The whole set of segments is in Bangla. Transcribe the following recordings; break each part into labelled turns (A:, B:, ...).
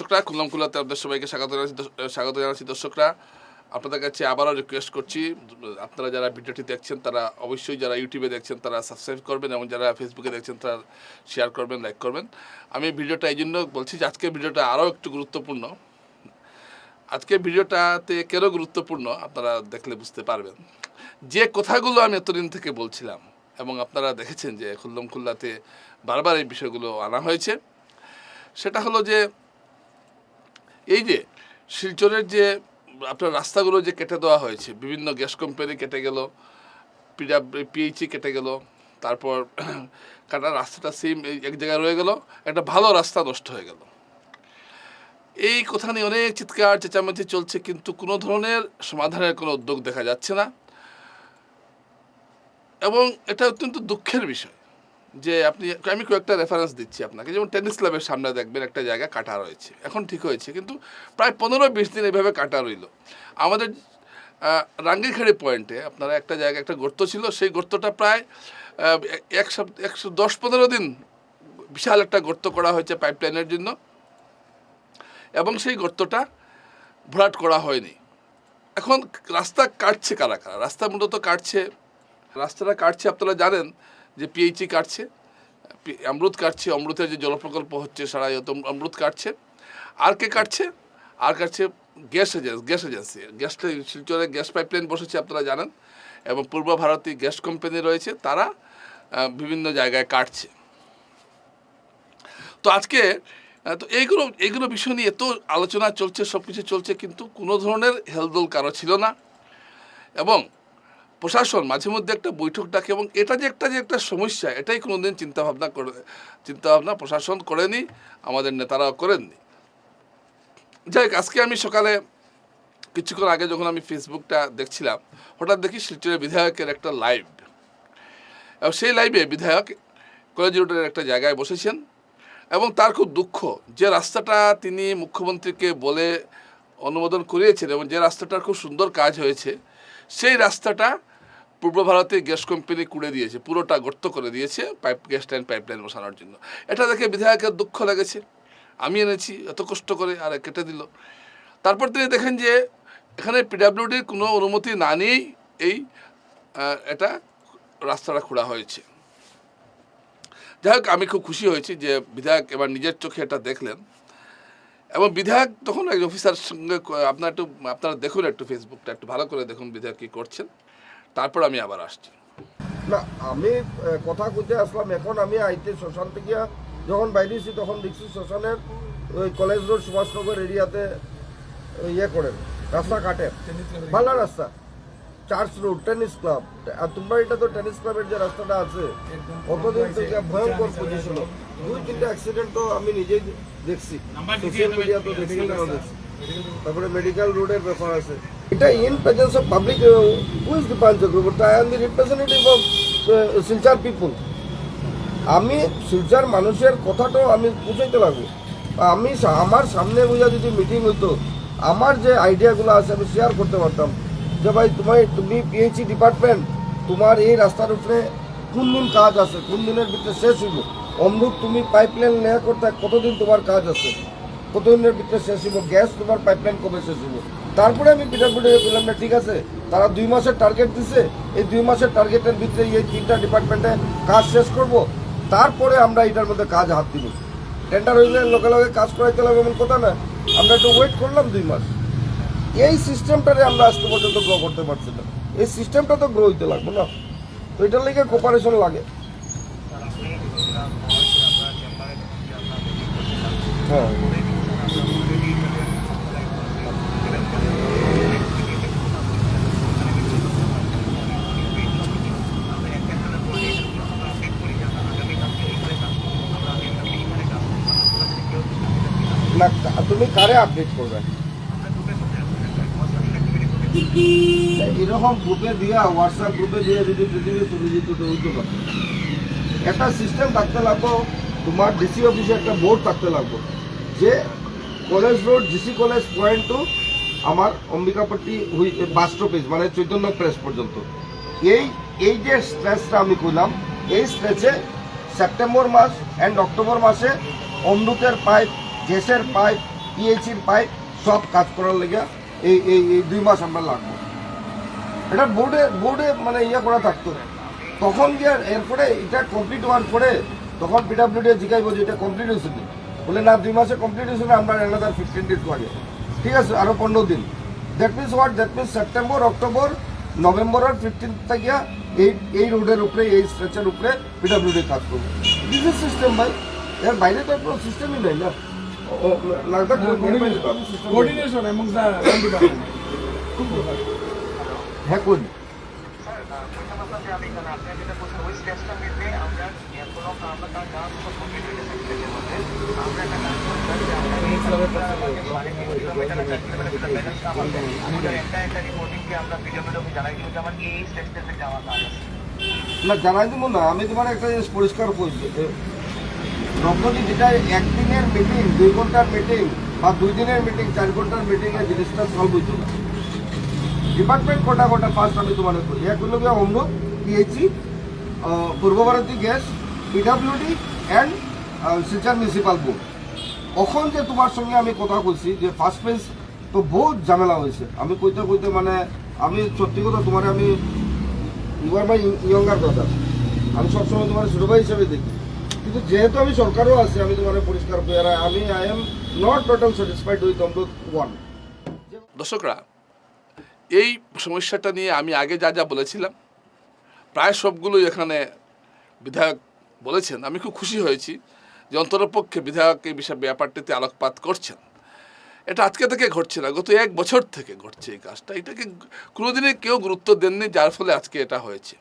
A: দর্শকরা খুললাম খুল্লাতে আপনাদের সবাইকে স্বাগত জানাচ্ছি স্বাগত জানাচ্ছি দর্শকরা। আপনাদের কাছে আবারও রিকোয়েস্ট করছি, আপনারা যারা ভিডিওটি দেখছেন, তারা অবশ্যই যারা ইউটিউবে দেখছেন, তারা সাবস্ক্রাইব করবেন এবং যারা ফেসবুকে দেখছেন, তারা শেয়ার করবেন লাইক করবেন। আমি ভিডিওটা এই জন্য বলছি যে, আজকের ভিডিওটা আরও একটু গুরুত্বপূর্ণ। আজকের ভিডিওটাতে কেন গুরুত্বপূর্ণ, আপনারা দেখলে বুঝতে পারবেন। যে কথাগুলো আমি এতদিন থেকে বলছিলাম, এবং আপনারা দেখেছেন যে খুল্লম খুল্লাতে বারবার এই বিষয়গুলো আনা হয়েছে, সেটা হলো যে এই যে শিলচরের যে আপনার রাস্তাগুলো যে কেটে দেওয়া হয়েছে, বিভিন্ন গ্যাস কোম্পানি কেটে গেল পিডাব পিএইচি কেটে গেল, তারপর কাটা রাস্তাটা সেম এক জায়গায় রয়ে গেল, একটা ভালো রাস্তা নষ্ট হয়ে গেল। এই কথা নিয়ে অনেক চিৎকার, চেঁচামেচি চলছে, কিন্তু কোনো ধরনের সমাধানের কোনো উদ্যোগ দেখা যাচ্ছে না। এবং এটা অত্যন্ত দুঃখের বিষয়। যে আপনি আমি কয়েকটা রেফারেন্স দিচ্ছি আপনাকে। যেমন টেনিস ক্লাবের সামনে দেখবেন একটা জায়গা কাটা রয়েছে। এখন ঠিক হয়েছে কিন্তু প্রায় পনেরো বিশ দিন এভাবে কাটা রইল। আমাদের আহ, রাঙ্গিরখাড়ি পয়েন্টে আপনারা একটা জায়গায় একটা গর্ত ছিল সেই গর্তটা প্রায় এক সপ্তাহ একশো দশ পনেরো দিন বিশাল একটা গর্ত করা হয়েছে পাইপলাইনের জন্য। এবং সেই গর্তটা ভরাট করা হয়নি। এখন রাস্তা কাটছে কারা কারা? রাস্তা মূলত কাটছে রাস্তাটা কাটছে আপনারা জানেন যে পিএইচি কাটছে অমৃত কাটছে অমৃতের যে জলপ্রকল্প হচ্ছে সারা অমৃত কাটছে। আর কে কাটছে? আর কাটছে গ্যাস এজেন্সি গ্যাস এজেন্সি। গ্যাসটা শিলচরে গ্যাস পাইপলাইন বসেছে, আপনারা জানেন। এবং পূর্ব ভারতী গ্যাস কোম্পানি রয়েছে, তারা বিভিন্ন জায়গায় কাটছে। তো আজকে তো এইগুলো এইগুলো বিষয় নিয়ে এত আলোচনা চলছে সব কিছু চলছে, কিন্তু কোনো ধরনের হেলদোল কারও ছিল না। এবং প্রশাসন মাঝে মধ্যে একটা বৈঠক ডাকে এবং এটা যে একটা যে একটা সমস্যা, এটাই কোনোদিন চিন্তাভাবনা করে, চিন্তাভাবনা প্রশাসন করেনি, আমাদের নেতারাও করেননি। যাই হোক, আজকে আমি সকালে কিছুক্ষণ আগে যখন আমি ফেসবুকটা দেখছিলাম, হঠাৎ দেখি শিলচরের বিধায়কের একটা লাইভ। এবং সেই লাইভে বিধায়ক কলেজ রোডের একটা জায়গায় বসেছেন এবং তার খুব দুঃখ, যে রাস্তাটা তিনি মুখ্যমন্ত্রীকে বলে অনুমোদন করিয়েছেন এবং যে রাস্তাটার খুব সুন্দর কাজ হয়েছে, সেই রাস্তাটা পূর্ব ভারতে গ্যাস কোম্পানি কুড়ে দিয়েছে, পুরোটা গর্ত করে দিয়েছে pipe gas line pipe line বসানোর জন্য। এটা দেখে বিধায়কের দুঃখ লেগেছে। আমি এনেছি, এত কষ্ট করে আর কেটে দিল। তারপর তিনি দেখেন যে, এখানে পিডাব্লিউডির কোনো অনুমতি না নিয়েই এই এটা রাস্তাটা খোঁড়া হয়েছে। যাই হোক, আমি খুব খুশি হয়েছি যে বিধায়ক এবার নিজের চোখে এটা দেখলেন। এবং বিধায়ক তখন এক অফিসার সঙ্গে আপনার একটু, আপনারা দেখুন একটু ফেসবুকটা একটু ভালো করে দেখুন বিধায়ক কী করছেন। তারপর আমি আবার আসছি।
B: না আমি কথা কইতে আসলাম এখন আমি আইতে শ্মশান থেকে যখন বাইরেছি তখন দেখছি শ্মশানের ওই কলেজ রোড সুভাষনগর এরিয়াতে ইয়ে করেন রাস্তা কাটেন ভালো রাস্তা। Church road tennis club. আর তোমরা এটা তো টেনিস ক্লাবের যে রাস্তাটা আছে কতদিন থেকে ভয়ঙ্কর পজিশন দুই তিনটা অ্যাক্সিডেন্ট তো আমি নিজেই দেখছি। সোশ্যাল মিডিয়া তো দেখছি তারপরে মেডিকেল রোডের ব্যাপার আছে। এটা in presence of public who is Dipan Chakraborty I am the representative of Silchar people আমি শিলচার মানুষের কথাটাও আমি বুঝাইতে লাগবো। আমি আমার সামনে বুঝা যদি মিটিং হইতো, আমার যে আইডিয়াগুলো আছে আমি শেয়ার করতে পারতাম। যে ভাই তোমার তুমি পিএইচি ডিপার্টমেন্ট তোমার এই রাস্তার উপরে কোন দিন কাজ আছে? কোন দিনের ভিতরে শেষ হইব? অমরুক তুমি পাইপলাইন নেওয়া করতে কতদিন তোমার কাজ আছে? কতদিনের ভিতরে শেষ হইব? গ্যাস তোমার পাইপলাইন কবে শেষ হইব? তারপরে আমি পিঠাপুটে বললাম না ঠিক আছে। তারা দুই মাসের টার্গেট দিছে। এই দুই মাসের টার্গেটের ভিতরে এই তিনটা ডিপার্টমেন্টে কাজ শেষ করব। তারপরে আমরা এটার মধ্যে কাজ হাত দিব। টেন্ডার হইলে লোকে লোকে কাজ করাইতে লাগবে এমন কথা না। আমরা একটু ওয়েট করলাম দুই মাস। এই সিস্টেমটারে আমরা আজকে পর্যন্ত গ্রো করতে পারছি না। এই সিস্টেমটা তো গ্রো হইতে লাগবে না। তো এটার লেগে কোপারেশন লাগে। হ্যাঁ না তুমি কারে আপডেট করবে এরকম গ্রুপে দিয়া হোয়াটসঅ্যাপ গ্রুপে দিয়ে যদি পৃথিবী চলে যেত তো একটা সিস্টেম থাকতে লাগবো, তোমার ডিসি অফিসে একটা বোর্ড থাকতে লাগবো, যে college road GC college point to আমার অম্বিকাপট্টি বাস স্টপেজ মানে চৈতন্য প্রেস পর্যন্ত। এই এই যে স্ট্রেচটা আমি কইলাম, এই স্ট্রেচে সেপ্টেম্বর মাস অ্যান্ড অক্টোবর মাসে অমৃতের পাইপ গ্যাসের পাইপ পিএইচির পাইপ সব কাজ করার লেগে এই এই এই দুই মাস আমরা লাগবো। এটা বোর্ডে বোর্ডে মানে ইয়ে করা থাকতো। তখন গিয়ে এরপরে এটা কমপ্লিট হওয়ার পরে তখন পিডাব্লিউডি জিজ্ঞাসা যে এটা কমপ্লিট হয়েছে? বলে, না, দুই মাসে কমপ্লিট হয়েছে না, আমরা এনাদার ফিফটিন ডেজ লাগে। ঠিক আছে, আরও পনেরো দিন। That means what that means September October নভেম্বরের ফিফটিন থেকে এই এই রোডের উপরে, এই স্ট্রেচের উপরে পিডাব্লিউডি কাজ করবে। দিস সিস্টেম ভাই। এর বাইরে তো কোনো সিস্টেমই নেই না।
C: The land department.
B: হ্যাঁ করি না জানাই দিব না আমি তোমার একটা জিনিস পরিষ্কার রকমই যেটা একদিনের মিটিং দুই ঘণ্টার মিটিং বা দুই দিনের মিটিং চার ঘণ্টার মিটিং এ জিনিসটা সলভ হইতো না ডিপার্টমেন্ট কোটা কোটা ফার্স্ট আমি তোমার করি হলো গিয়ে Amrut PHE Purba Bharati gas PWD and Silchar municipal board কখন যে তোমার সঙ্গে আমি কথা বলছি, যে ফার্স্ট ফেজ তো বহুত ঝামেলা হয়েছে। আমি কইতে কইতে মানে আমি সত্যি কথা তোমার আমি you are my younger brother আমি সবসময় তোমার ছোট ভাই হিসেবে দেখি। কিন্তু যেহেতু আমি সরকারও আছি, আমি তোমার পরিষ্কার করি আমি I am not total satisfied with Amrut one
A: দর্শকরা, এই সমস্যাটা নিয়ে আমি আগে যা যা বলেছিলাম, প্রায় সবগুলোই এখানে বিধায়ক বলেছেন। আমি খুব খুশি হয়েছি যে অন্তরপক্ষে বিধায়ক এই বিষয় ব্যাপারটিতে আলোকপাত করছেন। এটা আজকে থেকে ঘটছে না, গত এক বছর থেকে ঘটছে এই কাজটা। এটাকে কোনোদিনই কেউ গুরুত্ব দেননি, যার ফলে আজকে এটা হয়েছে।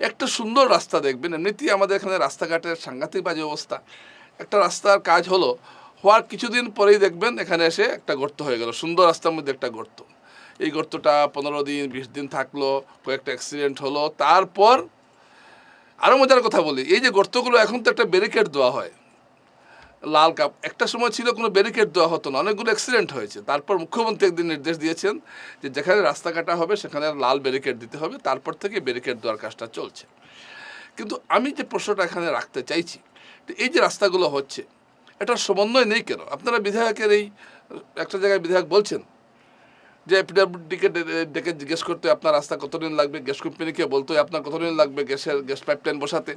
A: একটা সুন্দর রাস্তা দেখবেন। এমনিতেই আমাদের এখানে রাস্তাঘাটের সাংঘাতিক বাজে অবস্থা। একটা রাস্তার কাজ হলো, হওয়ার কিছুদিন পরেই দেখবেন এখানে এসে একটা গর্ত হয়ে গেল। সুন্দর রাস্তার মধ্যে একটা গর্ত। এই গর্তটা পনেরো দিন, বিশ দিন থাকল, কয়েকটা অ্যাক্সিডেন্ট হলো। তারপর আরও মজার কথা বলি, এই যে গর্তগুলো এখন তো একটা ব্যারিকেড দেওয়া হয়। লাল কাপ। একটা সময় ছিল কোনো ব্যারিকেড দেওয়া হতো না, অনেকগুলো অ্যাক্সিডেন্ট হয়েছে। তারপর মুখ্যমন্ত্রী একদিন নির্দেশ দিয়েছেন যে যেখানে রাস্তা কাটা হবে সেখানে লাল ব্যারিকেড দিতে হবে, তারপর থেকে ব্যারিকেড দেওয়ার কাজটা চলছে। কিন্তু আমি যে প্রশ্নটা এখানে রাখতে চাইছি এই যে রাস্তাগুলো হচ্ছে, এটার সমন্বয় নেই কেন? আপনারা বিধায়কের এই, একটা জায়গায় বিধায়ক বলছেন যে পিডাব্লিউডিকে ডেকে জিজ্ঞেস করতে আপনার রাস্তা কতদিন লাগবে? গ্যাস কোম্পানিকে বলতে হয় আপনার কতদিন লাগবে গ্যাসের, গ্যাস পাইপলাইন বসাতে?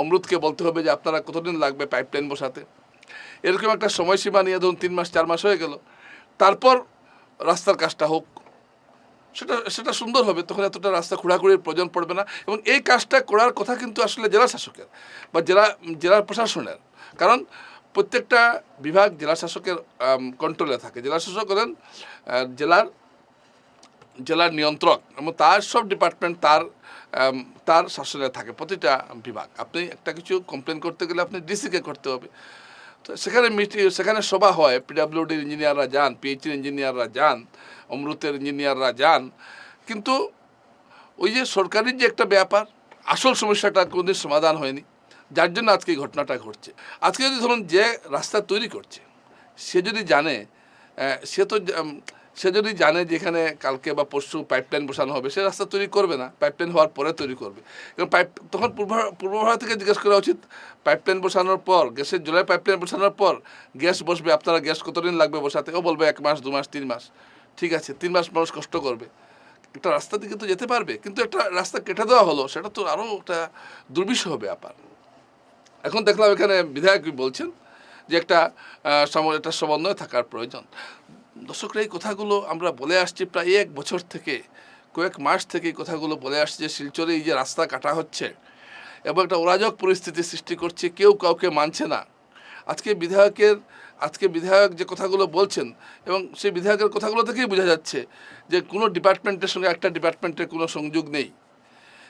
A: অমৃতকে বলতে হবে যে আপনারা কতদিন লাগবে পাইপলাইন বসাতে? এরকম একটা সময়সীমা নিয়ে ধরুন তিন মাস, চার মাস হয়ে গেল। তারপর রাস্তার কাজটা হোক, সেটা সেটা সুন্দর হবে। তখন এতটা রাস্তা খোঁড়াখুড়ির প্রয়োজন পড়বে না। এবং এই কাজটা করার কথা কিন্তু আসলে জেলা শাসকের বা জেলা জেলা প্রশাসনের। কারণ প্রত্যেকটা বিভাগ জেলা শাসকের কন্ট্রোলে থাকে। জেলা শাসক হলেন জেলার জেলার নিয়ন্ত্রক এবং তার সব ডিপার্টমেন্ট তার তার শাসনে থাকে প্রতিটা বিভাগ। আপনি একটা কিছু কমপ্লেন করতে গেলে আপনি ডিসিকে করতে হবে। তো সেখানে মিটি সেখানে সভা হয়। পিডাব্লিউডির ইঞ্জিনিয়াররা যান পিএইচির ইঞ্জিনিয়াররা যান, অমৃতের ইঞ্জিনিয়াররা যান। কিন্তু ওই যে সরকারের যে একটা ব্যাপার, আসল সমস্যাটা কোনোদিন সমাধান হয়নি। যার জন্য আজকে এই ঘটনাটা ঘটছে। আজকে যদি ধরুন যে রাস্তা তৈরি করছে, সে যদি জানে সে তো সে যদি জানে যে এখানে কালকে বা পরশু পাইপলাইন বসানো হবে, সে রাস্তা তৈরি করবে না। পাইপলাইন হওয়ার পরে তৈরি করবে। কারণ পাইপ তখন পূর্ব পূর্ব থেকে জিজ্ঞেস করা উচিত পাইপলাইন বসানোর পর, গ্যাসের জলের পাইপলাইন বসানোর পর গ্যাস বসবে, আপনারা গ্যাস কতদিন লাগবে বসাতে? ও বলবে এক মাস, দু মাস, তিন মাস। ঠিক আছে, তিন মাস মানুষ কষ্ট করবে। একটা রাস্তা দিকে তো যেতে পারবে, কিন্তু একটা রাস্তা কেটে দেওয়া হলো, সেটা তো আরও একটা দুর্বিষ হবে ব্যাপার। এখন দেখলাম এখানে বিধায়ক বলছেন যে একটা একটা সমন্বয় থাকার প্রয়োজন। দর্শকরা এই কথাগুলো আমরা বলে আসছি প্রায় এক বছর থেকে, কয়েক মাস থেকে এই কথাগুলো বলে আসছে যে শিলচরে এই যে রাস্তা কাটা হচ্ছে এবং একটা অরাজক পরিস্থিতি সৃষ্টি করছে, কেউ কাউকে মানছে না। আজকে বিধায়কের, আজকে বিধায়ক যে কথাগুলো বলছেন এবং সেই বিধায়কের কথাগুলো থেকেই বোঝা যাচ্ছে যে কোনো ডিপার্টমেন্টের সঙ্গে একটা ডিপার্টমেন্টের কোনো সংযোগ নেই।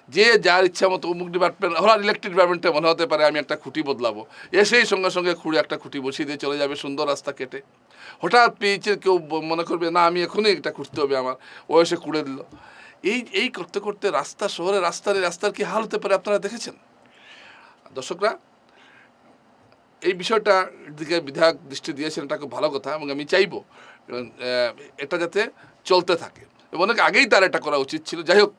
A: যে যার ইচ্ছা মতো অমুক ডিপার্টমেন্ট, ওরা ইলেকট্রিক ডিপার্টমেন্টে মনে হতে পারে আমি একটা খুঁটি বদলাবো। এসেই সঙ্গে সঙ্গে খুঁড়ে একটা খুঁটি বসিয়ে দিয়ে চলে যাবে সুন্দর রাস্তা কেটে। হঠাৎ পেয়েছে, কেউ মনে করবে, না, আমি এখনই এটা করতে হবে আমার। এসে খুঁড়ে দিল। এই এই করতে করতে রাস্তা, শহরে রাস্তার রাস্তার কি হাল হতে পারে আপনারা দেখেছেন? দর্শকরা, এই বিষয়টা দিকে বিধায়ক দৃষ্টি দিয়েছেন, এটা খুব ভালো কথা এবং আমি চাইব এটা যাতে চলতে থাকে। এবং অনেক আগেই তার এটা করা উচিত ছিল। যাই হোক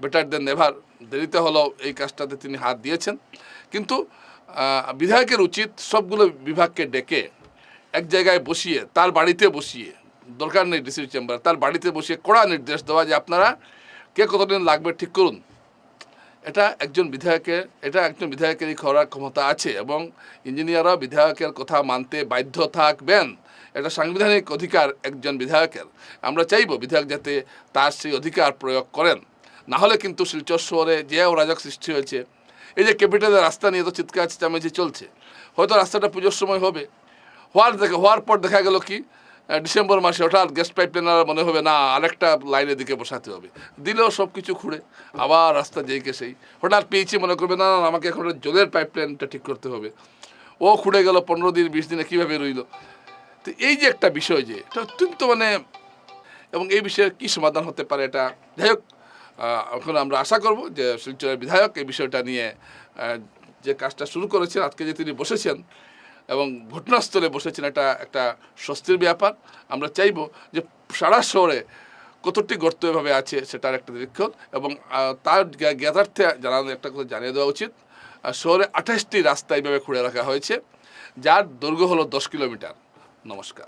A: বেটার দেন নেভার দেরিতে হলেও এই কাজটাতে তিনি হাত দিয়েছেন। কিন্তু বিধায়কের উচিত সবগুলো বিভাগকে ডেকে এক জায়গায় বসিয়ে, তার বাড়িতে বসিয়ে, দরকার নেই ডিসি চেম্বার, তার বাড়িতে বসিয়ে কড়া নির্দেশ দেওয়া যে আপনারা কে কতদিন লাগবে ঠিক করুন। এটা একজন বিধায়কের এটা একজন বিধায়কেরই করার ক্ষমতা আছে এবং ইঞ্জিনিয়াররা বিধায়কের কথা মানতে বাধ্য থাকবেন। এটা সাংবিধানিক অধিকার একজন বিধায়কের। আমরা চাইব বিধায়ক যাতে তার সেই অধিকার প্রয়োগ করেন। না হলে কিন্তু শিলচর শহরে যে অরাজক সৃষ্টি হয়েছে, এই যে ক্যাপিটালের রাস্তা নিয়ে তো চিৎকার চেঁচামেচি চলছে। হয়তো রাস্তাটা পুজোর সময় হবে হওয়ার দেখে হওয়ার পর দেখা গেল কি ডিসেম্বর মাসে হঠাৎ গ্যাস পাইপ লাইনার মনে হবে, না, আরেকটা লাইনের দিকে বসাতে হবে। দিলেও সব কিছু খুঁড়ে আবার রাস্তা যেইকে সেই। হঠাৎ পেয়েছি মনে করবে, না আমাকে এখন জলের পাইপ লাইনটা ঠিক করতে হবে। ও খুঁড়ে গেল, পনেরো দিন, বিশ দিনে কীভাবে রইল? তো এই যে একটা বিষয় যে, এটা অত্যন্ত মানে এবং এই বিষয়ে কী সমাধান হতে পারে এটা? যাই হোক এখন আমরা আশা করব যে শিলচরের বিধায়ক এই বিষয়টা নিয়ে যে কাজটা শুরু করেছেন, আজকে যে তিনি বসেছেন এবং ঘটনাস্থলে বসেছেন এটা একটা স্বস্তির ব্যাপার। আমরা চাইব যে সারা শহরে কতটি গর্ত এভাবে আছে সেটার একটা নিরীক্ষণ এবং তার জ্ঞা- জ্ঞাতার্থে জানানো, একটা কথা জানিয়ে দেওয়া উচিত। শহরে আঠাশটি রাস্তা এইভাবে খুঁড়ে রাখা হয়েছে, যার দৈর্ঘ্য হলো দশ কিলোমিটার। নমস্কার।